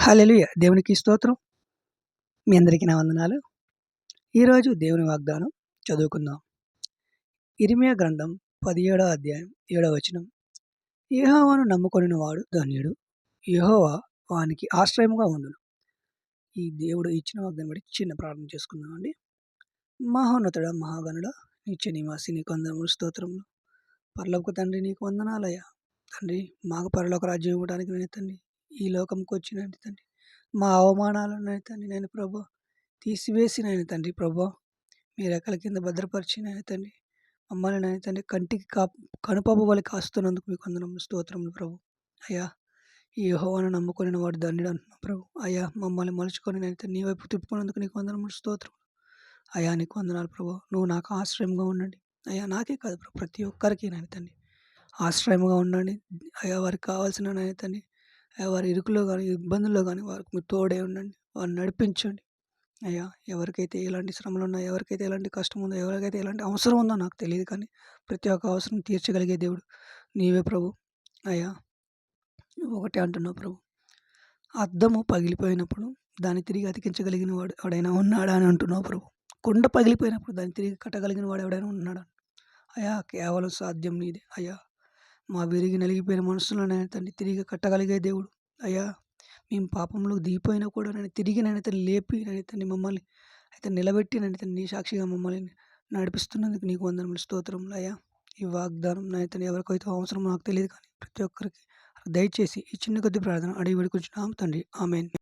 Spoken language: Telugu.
హల్లెలూయ. దేవునికి స్తోత్రం. మీ అందరికీ నా వందనాలు. ఈరోజు దేవుని వాగ్దానం చదువుకుందాం. ఇరిమియా గ్రంథం పదిహేడో అధ్యాయం ఏడవ వచనం. యహోవాను నమ్ముకొనిన వాడు ధన్యుడు. యెహోవా వానికి ఆశ్రయముగా ఉండును. ఈ దేవుడు ఇచ్చిన వాగ్దానం బట్టి చిన్న ప్రార్థన చేసుకుందామండి మహోన్నతుడ మహాగణుడ నిత్య నివాసి నీకు అందరము స్తోత్రములు. పర్లోక తండ్రి నీకు వందనాలయ్యా. తండ్రి మాకు పరలోక రాజ్యం ఇవ్వడానికి నేను తండ్రి ఈ లోకంకి వచ్చిన తండ్రి. మా అవమానాలను నేను తండ్రి. నేను ప్రభు తీసివేసి నాయన తండ్రి ప్రభు. మీ రెక్కల కింద భద్రపరిచి తండ్రి. మమ్మల్ని నేను తండ్రి కంటికి కా కనుపాప వల్ల కాస్తున్నందుకు మీకు అందరం స్తోత్రములు ప్రభు. అయ్యా ఈ యెహోవాను నమ్ముకొని వాడు దండడు అంటున్నాను ప్రభు. అయ్యా మమ్మల్ని మలుచుకొని నేను నీ వైపు తిప్పుకున్నందుకు నీకు వందనములు స్తోత్రం అయ్యా నీకు వందనాలు ప్రభు. నువ్వు నాకు ఆశ్రయంగా ఉండండి. అయ్యా నాకే కాదు ప్రభు. ప్రతి ఒక్కరికి నేను తండ్రి. ఆశ్రయంగా ఉండండి. అయ్యా వారికి కావాల్సిన నేను తండ్రి. వారి ఇరుకులో కానీ ఇబ్బందుల్లో కానీ వారికి మీరు తోడే ఉండండి. వారిని నడిపించండి. అయ్యా ఎవరికైతే ఎలాంటి శ్రమలు ఉన్నాయో ఎవరికైతే ఎలాంటి కష్టం ఉందో ఎవరికైతే ఎలాంటి అవసరం ఉందో నాకు తెలియదు కానీ ప్రతి ఒక్క అవసరం తీర్చగలిగే దేవుడు నీవే ప్రభు. అయ్యా ఒకటే అంటున్నావు ప్రభు. అద్దము పగిలిపోయినప్పుడు దాన్ని తిరిగి అతికించగలిగిన వాడు ఎవడైనా ఉన్నాడా అని అంటున్నావు ప్రభు. కొండ పగిలిపోయినప్పుడు దాన్ని తిరిగి కట్టగలిగిన వాడు ఎవడైనా ఉన్నాడా? అయ్యా కేవలం సాధ్యం నీదే. అయ్యా మా విరిగి నలిగిపోయిన మనసులను తండ్రి తిరిగి కట్టగలిగే దేవుడు. అయ్యా మేము పాపంలో దిగిపోయినా కూడా నేను తిరిగి నేను తను లేపి నేను తండ్రి మమ్మల్ని అయితే నిలబెట్టి నేను తండ్రి నీ సాక్షిగా మమ్మల్ని నడిపిస్తున్నందుకు నీకు వందనములు స్తోత్రములు అయ్యా. ఈ వాగ్దానం నేను తండ్రి ఎవరికైతే అవసరం నాకు తెలియదు కానీ ప్రతి ఒక్కరికి దయచేసి ఈ చిన్న కొద్ది ప్రార్థన అడిగి వేడుకొచ్చున్నాం తండ్రి. ఆమెన్.